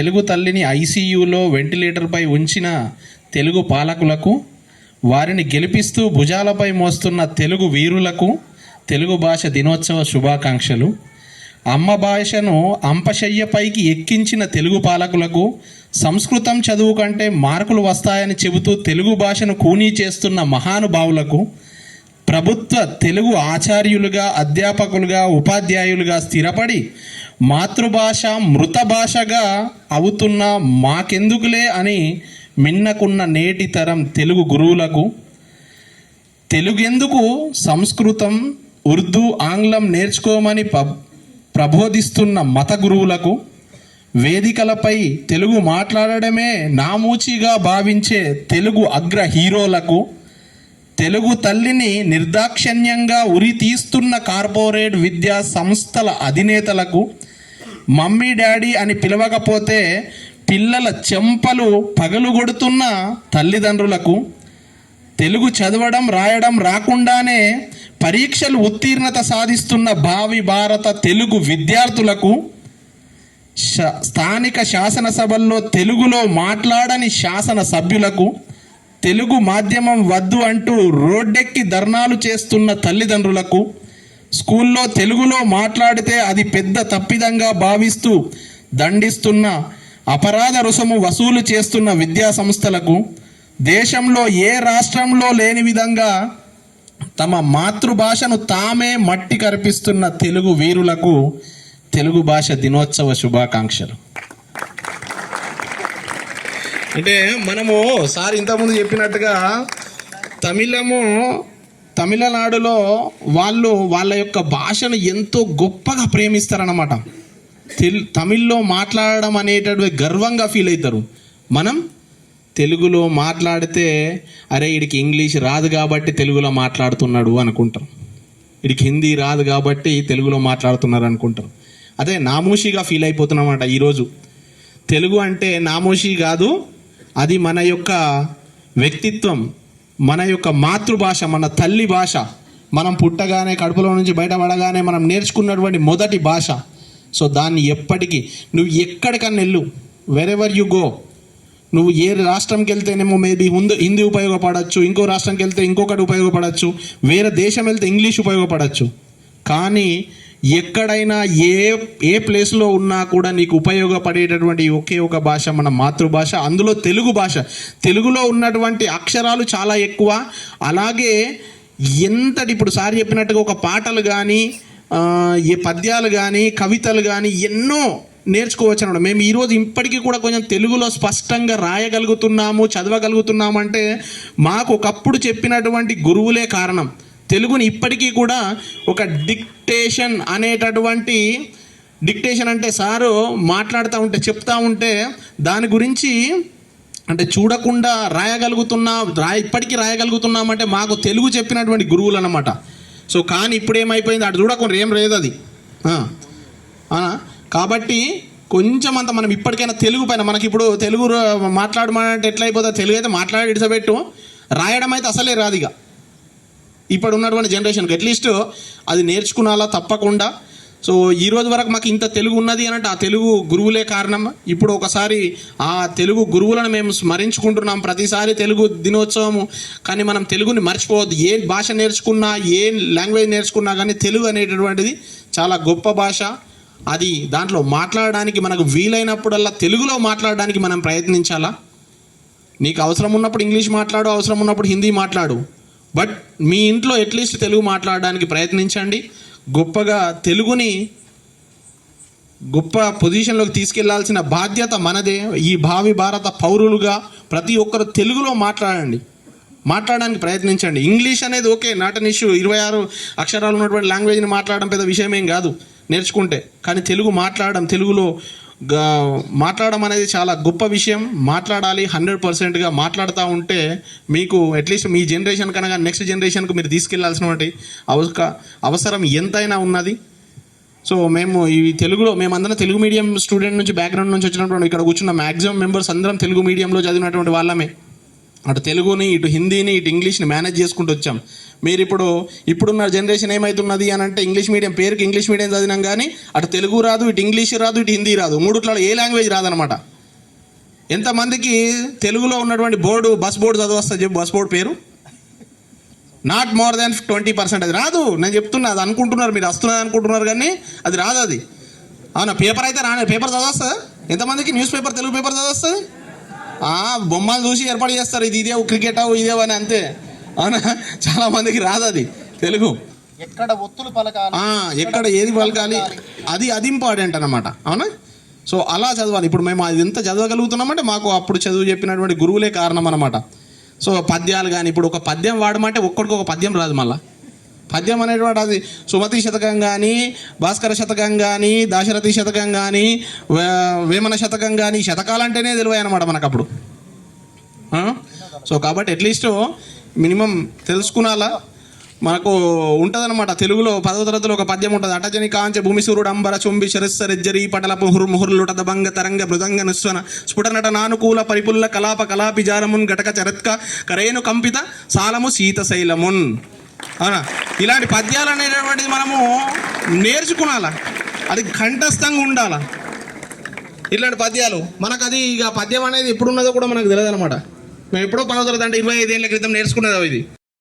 తెలుగు తల్లిని ఐసీయూలో వెంటిలేటర్పై ఉంచిన తెలుగు పాలకులకు వారిని గెలిపిస్తూ భుజాలపై మోస్తున్న తెలుగు వీరులకు తెలుగు భాష దినోత్సవ శుభాకాంక్షలు. అమ్మ భాషను అంపశయ్యపైకి ఎక్కించిన తెలుగు పాలకులకు సంస్కృతం చదువు కంటే మార్కులు వస్తాయని చెబుతూ తెలుగు భాషను కూనీ చేస్తున్న మహానుభావులకు ప్రభుత్వ తెలుగు ఆచార్యులుగా అధ్యాపకులుగా ఉపాధ్యాయులుగా స్థిరపడి మాతృభాష మృత భాషగా అవుతున్న మాకెందుకులే అని మిన్నకున్న నేటి తరం తెలుగు గురువులకు తెలుగెందుకు సంస్కృతం ఉర్దూ ఆంగ్లం నేర్చుకోమని ప ప్రబోధిస్తున్న మత గురువులకు వేదికలపై తెలుగు మాట్లాడడమే నామూచిగా భావించే తెలుగు అగ్ర హీరోలకు తెలుగు తల్లిని నిర్దాక్షణ్యంగా ఉరి తీస్తున్న కార్పొరేట్ విద్యా సంస్థల అధినేతలకు మమ్మీ డాడీ అని పిలవకపోతే పిల్లల చెంపలు పగలుగొడుతున్న తల్లిదండ్రులకు తెలుగు చదవడం రాయడం రాకుండానే పరీక్షలు ఉత్తీర్ణత సాధిస్తున్న భావి భారత తెలుగు విద్యార్థులకు స్థానిక శాసనసభల్లో తెలుగులో మాట్లాడని శాసన సభ్యులకు తెలుగు మాధ్యమం వద్దు అంటూ రోడ్డెక్కి ధర్నాలు చేస్తున్న తల్లిదండ్రులకు స్కూల్లో తెలుగులో మాట్లాడితే అది పెద్ద తప్పిదంగా భావిస్తూ దండిస్తున్న అపరాధ రుసుము వసూలు చేస్తున్న విద్యా సంస్థలకు దేశంలో ఏ రాష్ట్రంలో లేని విధంగా తమ మాతృభాషను తామే మట్టి కరిపిస్తున్న తెలుగు వీరులకు తెలుగు భాష దినోత్సవ శుభాకాంక్షలు. అంటే మనము సార్ ఇంతకుముందు చెప్పినట్టుగా తమిళము తమిళనాడులో వాళ్ళు వాళ్ళ యొక్క భాషను ఎంతో గొప్పగా ప్రేమిస్తారన్నమాట. తెల్ తమిళ్ళో మాట్లాడడం అనేటటువంటి గర్వంగా ఫీల్ అవుతారు. మనం తెలుగులో మాట్లాడితే అరే వీడికి ఇంగ్లీష్ రాదు కాబట్టి తెలుగులో మాట్లాడుతున్నాడు అనుకుంటారు. వీడికి హిందీ రాదు కాబట్టి తెలుగులో మాట్లాడుతున్నారు అనుకుంటారు. అదే నామూషిగా ఫీల్ అయిపోతున్నమాట ఈరోజు తెలుగు అంటే నామోషి కాదు అది మన యొక్క వ్యక్తిత్వం. మన యొక్క మాతృభాష మన తల్లి భాష మనం పుట్టగానే కడుపులో నుంచి బయటపడగానే మనం నేర్చుకున్నటువంటి మొదటి భాష. సో దాన్ని ఎప్పటికీ నువ్వు ఎక్కడికన్నా వెళ్ళు. వెరెవర్ యు గో నువ్వు ఏ రాష్ట్రంకి వెళ్తేనేమో మేబీ హిందీ హిందీ ఉపయోగపడచ్చు ఇంకో రాష్ట్రంకి వెళ్తే ఇంకొకటి ఉపయోగపడచ్చు వేరే దేశం వెళ్తే ఇంగ్లీష్ ఉపయోగపడచ్చు. కానీ ఎక్కడైనా ఏ ఏ ప్లేస్లో ఉన్నా కూడా నీకు ఉపయోగపడేటటువంటి ఒకే ఒక భాష మన మాతృభాష అందులో తెలుగు భాష. తెలుగులో ఉన్నటువంటి అక్షరాలు చాలా ఎక్కువ. అలాగే ఎంతటి ఇప్పుడు సార్ చెప్పినట్టుగా ఒక పాటలు కానీ ఏ పద్యాలు కానీ కవితలు కానీ ఎన్నో నేర్చుకోవచ్చు అనమాట మేము ఈరోజు ఇప్పటికీ కూడా కొంచెం తెలుగులో స్పష్టంగా రాయగలుగుతున్నాము చదవగలుగుతున్నామంటే మాకు ఒకప్పుడు చెప్పినటువంటి గురువులే కారణం. తెలుగుని ఇప్పటికీ కూడా ఒక డిక్టేషన్ అనేటటువంటి డిక్టేషన్ అంటే సారు మాట్లాడుతూ ఉంటే చెప్తా ఉంటే దాని గురించి అంటే చూడకుండా రాయగలుగుతున్నా రా ఇప్పటికీ రాయగలుగుతున్నామంటే మాకు తెలుగు చెప్పినటువంటి గురువులు అనమాట సో కానీ ఇప్పుడు ఏమైపోయింది అటు చూడకుండా ఏం లేదు అది. కాబట్టి కొంచెం అంత మనం ఇప్పటికైనా తెలుగు పైన మనకి ఇప్పుడు తెలుగు మాట్లాడమంటే ఎట్లా అయిపోతుంది తెలుగు అయితే మాట్లాడి ఇడిసబెట్టు. రాయడం అయితే అసలే రాదు ఇక. ఇప్పుడు ఉన్నటువంటి జనరేషన్కి అట్లీస్ట్ అది నేర్చుకున్నాలా తప్పకుండా. సో ఈ రోజు వరకు మాకు ఇంత తెలుగు ఉన్నది అని అంటే ఆ తెలుగు గురువులే కారణం. ఇప్పుడు ఒకసారి ఆ తెలుగు గురువులను మేము స్మరించుకుంటున్నాం. ప్రతిసారి తెలుగు దినోత్సవము కానీ మనం తెలుగుని మర్చిపోవద్దు. ఏ భాష నేర్చుకున్నా ఏ లాంగ్వేజ్ నేర్చుకున్నా కానీ తెలుగు అనేటటువంటిది చాలా గొప్ప భాష. అది దాంట్లో మాట్లాడడానికి మనకు వీలైనప్పుడల్లా తెలుగులో మాట్లాడడానికి మనం ప్రయత్నించాలా? నీకు అవసరం ఉన్నప్పుడు ఇంగ్లీష్ మాట్లాడు అవసరం ఉన్నప్పుడు హిందీ మాట్లాడు. బట్ మీ ఇంట్లో అట్లీస్ట్ తెలుగు మాట్లాడడానికి ప్రయత్నించండి. గొప్పగా తెలుగుని గొప్ప పొజిషన్లోకి తీసుకెళ్ళాల్సిన బాధ్యత మనదే. ఈ భావి భారత పౌరులుగా ప్రతి ఒక్కరు తెలుగులో మాట్లాడండి. మాట్లాడడానికి ప్రయత్నించండి. ఇంగ్లీష్ అనేది ఓకే నాట్ అన్ ఇష్యూ ఇరవై ఆరు అక్షరాలు ఉన్నటువంటి లాంగ్వేజ్ని మాట్లాడడం పెద్ద విషయం ఏం కాదు. నేర్చుకుంటే. కానీ తెలుగు మాట్లాడడం తెలుగులో మాట్లాడడం అనేది చాలా గొప్ప విషయం. మాట్లాడాలి హండ్రెడ్ పర్సెంట్గా మాట్లాడుతూ ఉంటే మీకు అట్లీస్ట్ మీ జనరేషన్ కనుక నెక్స్ట్ జనరేషన్కు మీరు తీసుకెళ్ళాల్సినటువంటి అవస అవసరం ఎంతైనా ఉన్నది. సో మేము ఈ తెలుగులో మేమందరం తెలుగు మీడియం స్టూడెంట్ నుంచి బ్యాక్గ్రౌండ్ నుంచి వచ్చినటువంటి ఇక్కడ కూర్చున్న మ్యాక్సిమం మెంబర్స్ అందరం తెలుగు మీడియంలో చదివినటువంటి వాళ్ళమే. అటు తెలుగుని ఇటు హిందీని ఇటు ఇంగ్లీష్ని మేనేజ్ చేసుకుంటూ వచ్చాం. మీరు ఇప్పుడు ఇప్పుడున్న జనరేషన్ ఏమవుతున్నది అని అంటే ఇంగ్లీష్ మీడియం పేరుకి ఇంగ్లీష్ మీడియం చదివినాం కానీ అటు తెలుగు రాదు ఇటు ఇంగ్లీష్ రాదు ఇటు హిందీ రాదు. మూడుట్లలో ఏ లాంగ్వేజ్ రాదనమాట ఎంతమందికి తెలుగులో ఉన్నటువంటి బోర్డు బస్ బోర్డు చదవస్తా చెప్పు బస్ బోర్డు పేరు? Not more than twenty percent అది రాదు. నేను చెప్తున్నా అది అనుకుంటున్నారు మీరు వస్తున్నది అనుకుంటున్నారు కానీ అది రాదు అది. అవునా పేపర్ అయితే రానే పేపర్ చదవస్తా ఎంతమందికి న్యూస్ పేపర్ తెలుగు పేపర్ చదవస్తుంది? బొమ్మలు చూసి ఏర్పాటు చేస్తారు. ఇది ఇదే క్రికెట్ ఇదే అని అంతే. అవునా? చాలా మందికి రాదు అది. తెలుగు. ఎక్కడ ఒత్తులు పలకాలి ఎక్కడ ఏది పలకాలి అది అది ఇంపార్టెంట్ అన్నమాట. అవునా? సో అలా చదవాలి. ఇప్పుడు మేము అది ఎంత చదవగలుగుతున్నామంటే మాకు అప్పుడు చదువు చెప్పినటువంటి గురువులే కారణం అన్నమాట. సో పద్యాలు కానీ ఇప్పుడు ఒక పద్యం వాడమంటే ఒక్కడికి ఒక పద్యం రాదు మళ్ళా. పద్యం అనేటువంటి అది. సుమతి శతకం కానీ భాస్కర శతకం కానీ దాశరథి శతకం కానీ వే- వేమన శతకం కానీ శతకాలంటేనే తెలివాయి అనమాట మనకు అప్పుడు సో కాబట్టి అట్లీస్ట్ మినిమం తెలుసుకునాలా? మనకు ఉంటుందన్నమాట. తెలుగులో పదవ తరగతిలో ఒక పద్యం ఉంటుంది. అటజని కాంచ భూమి సూర్యుడు అంబర చుంబి శరస్సరెజ్జరి పటల ముహురు ముహుర్లుట దబంగ తరంగ మృదంగ నిస్వన స్ఫుటనట నానుకూల పరిపుల్ల కలాప కలాపి జారమున్ గటక చరత్క కరేను కంపిత సాలము శీత శైలమున్. అవునా? ఇలాంటి పద్యాలు అనేటటువంటిది మనము నేర్చుకునాలా? అది కంఠస్థంగా ఉండాలా? ఇట్లాంటి పద్యాలు మనకు అది ఇక పద్యం అనేది ఎప్పుడు ఉన్నదో కూడా మనకు తెలియదు అనమాట మేము ఎప్పుడో పదవ తరగతి అంటే ఇరవై ఐదేళ్ళ క్రితం నేర్చుకున్నదో ఇది.